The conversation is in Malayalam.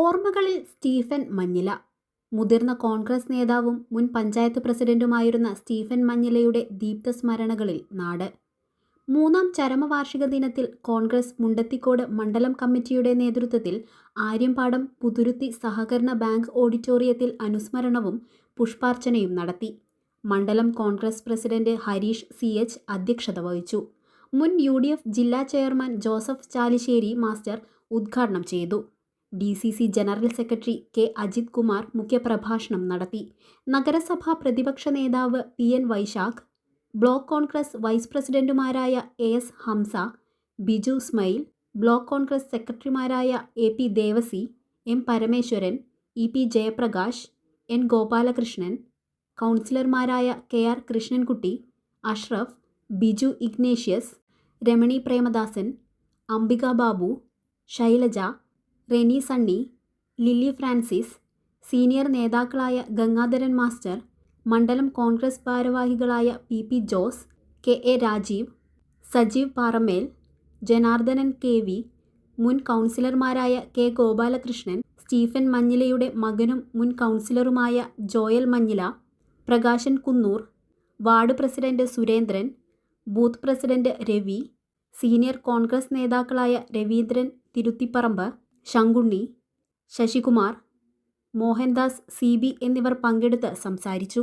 ഓർമ്മകളിൽ സ്റ്റീഫൻ മഞ്ഞില. മുതിർന്ന കോൺഗ്രസ് നേതാവും മുൻ പഞ്ചായത്ത് പ്രസിഡന്റുമായിരുന്ന സ്റ്റീഫൻ മഞ്ഞിലയുടെ ദീപ്ത സ്മരണകളിൽ നാട്. മൂന്നാം ചരമവാർഷിക ദിനത്തിൽ കോൺഗ്രസ് മുണ്ടത്തിക്കോട് മണ്ഡലം കമ്മിറ്റിയുടെ നേതൃത്വത്തിൽ ആര്യമ്പാടം പുതുരുത്തി സഹകരണ ബാങ്ക് ഓഡിറ്റോറിയത്തിൽ അനുസ്മരണവും പുഷ്പാർച്ചനയും നടത്തി. മണ്ഡലം Congress president Harish C H അധ്യക്ഷത വഹിച്ചു. മുൻ യു ജില്ലാ ചെയർമാൻ ജോസഫ് ചാലിശ്ശേരി മാസ്റ്റർ ഉദ്ഘാടനം ചെയ്തു. D C C general secretary K Ajith Kumar മുഖ്യപ്രഭാഷണം നടത്തി. നഗരസഭാ പ്രതിപക്ഷ നേതാവ് P N Vaisakh block Congress vice പ്രസിഡന്റുമാരായ A S Hamsa Biju Smile block Congress സെക്രട്ടറിമാരായ A P Devassy M Parameswaran E P Jayaprakash N Gopalakrishnan കൗൺസിലർമാരായ K R Krishnankutty Ashraf Biju Ignatius Ramani Premadasan Ambika Babu Shailaja Reni Sunny Lily Francis senior നേതാക്കളായ ഗംഗാധരൻ മാസ്റ്റർ മണ്ഡലം കോൺഗ്രസ് ഭാരവാഹികളായ P P Jose K A Rajeev Sajeev Paramel Janardhanan K V മുൻ കൗൺസിലർമാരായ കെ ഗോപാലകൃഷ്ണൻ സ്റ്റീഫൻ മഞ്ഞിലയുടെ മകനും മുൻ കൗൺസിലറുമായ Joel Manjila Prakashan Kunnoor ward president Surendran booth president Ravi senior Congress നേതാക്കളായ രവീന്ദ്രൻ തിരുത്തിപ്പറമ്പ് ശങ്കുണ്ണി ശശികുമാർ മോഹൻദാസ് സി ബി എന്നിവർ പങ്കെടുത്ത് സംസാരിച്ചു.